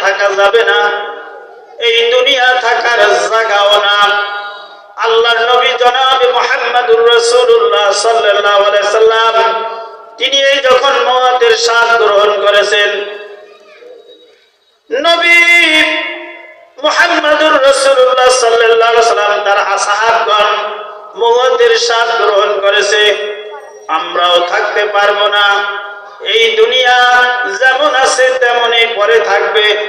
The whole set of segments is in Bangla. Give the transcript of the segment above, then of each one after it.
থাকা যাবে না। এই দুনিয়া থাকার জায়গাও না। আল্লাহর নবী জনাব মোহাম্মদুর আলাইহি সাল্লাম, তিনি এই যখন মওয়াতের স্বাদ গ্রহণ করেছেন, নবী সাল্লাম তার স্বাদ গ্রহণ করেছে। আমরাও থাকতে পারব না। এই দুনিয়া যেমন আছে তেমনই পরে থাকবে।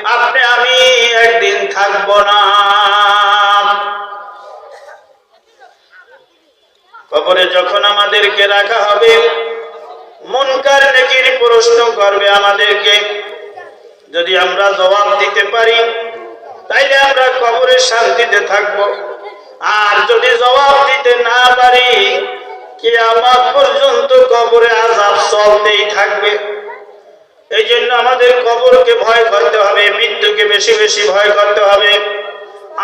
কবরে যখন আমাদেরকে রাখা হবে, মনকার নেকির প্রশ্ন করবে আমাদেরকে, যদি আমরা জবাব দিতে পারি, তাইলে আমরা কবরের শান্তিতে থাকব। আর যদি জবাব দিতে না পারি কি আমার পর্যন্ত কবরে আজাব চলতেই থাকবে। এই জন্য আমাদের কবরকে ভয় করতে হবে, মৃত্যুকে বেশি বেশি ভয় করতে হবে,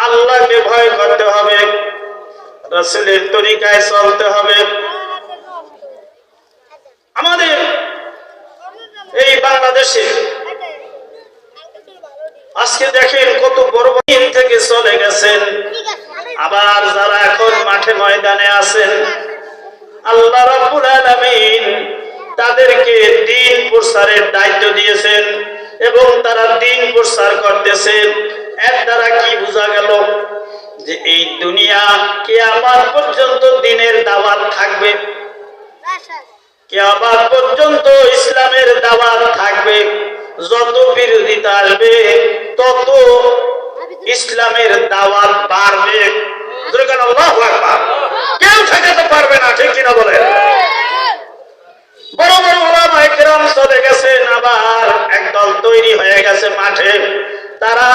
আল্লাহকে ভয় করতে হবে। রসুলের তরিকায় চলতে হবে। আমাদের এই বাংলাদেশে আজকে দেখেন কত বড় দিন থেকে চলে গেছেন। আবার যারা এখন মাঠে ময়দানে আছেন, আল্লাহ রাব্বুল আলামিন তাদেরকে দিন প্রসারের দায়িত্ব দিয়েছেন এবং তারা দিন প্রসার করতেছেন। এর দ্বারা কি বোঝা যে এই দুনিয়া কিয়ামত পর্যন্ত দিনের দাওয়াত থাকবে। কিয়ামত পর্যন্ত ইসলামের দাওয়াত থাকবে। যত বিরোধিতা আসবে, তত ইসলামের দাওয়াত বাড়বে। কেউ ঠেকাতে পারবে না, ঠিক কিনা বলে বড় বড় ওলামা একরাম চলে গেছেন, আবার একদল তৈরি হয়ে গেছে মাঠে। তারা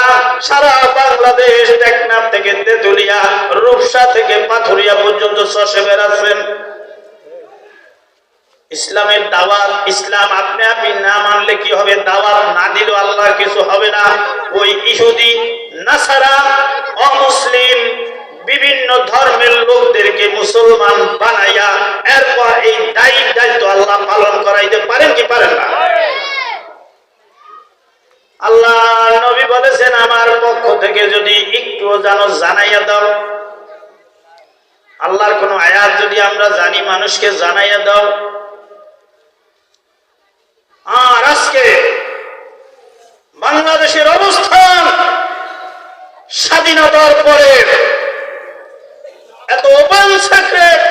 সারা বাংলাদেশ থেকে তেতুলিয়া রূপসা থেকে পাথুরিয়া পর্যন্ত চষে বেড়াচ্ছেন। ইসলামের দাওয়াত ইসলাম আপনি আপনি না মানলে কি হবে? দাওয়াত না দিলেও আল্লাহ কিছু হবে না। ওই ইহুদি নাসারা অমুসলিম বিভিন্ন ধর্মের লোকদেরকে মুসলমান বানাইয়া এরপর এই দায়ী দায়িত্ব আল্লাহ পালন করাইতে পারেন কি পারেন না? আল্লাহ নবী বলেছেন আমার পক্ষ থেকে যদি একটু জানো জানাইয়া দাও। আল্লাহর কোন আয়াত যদি আমরা জানি, মানুষকে জানাইয়া দাও। আর আজকে বাংলাদেশের অবস্থান স্বাধীনতার পরে এত ওপেন সেক্রেট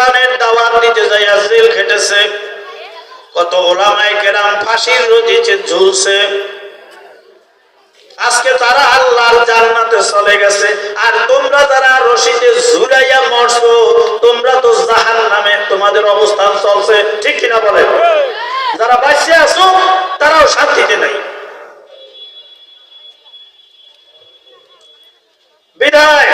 কোরআনের দাওয়াত দিতে যাইয়া জেল খেটেছে। কত ওলামাই কেরাম ফাঁসির রোজিছে ঝুলছে। আজকে তারা আল্লাহর জান্নাতে চলে গেছে। আর তোমরা যারা রশিতে ঝুলাইয়া মরছো, তোমরা তো জাহান নামে তোমাদের অবস্থান চলছে। ঠিক কিনা বলে যারা বাঁচিয়ে আছো, তারাও শান্তিতে নাই। বিদায়।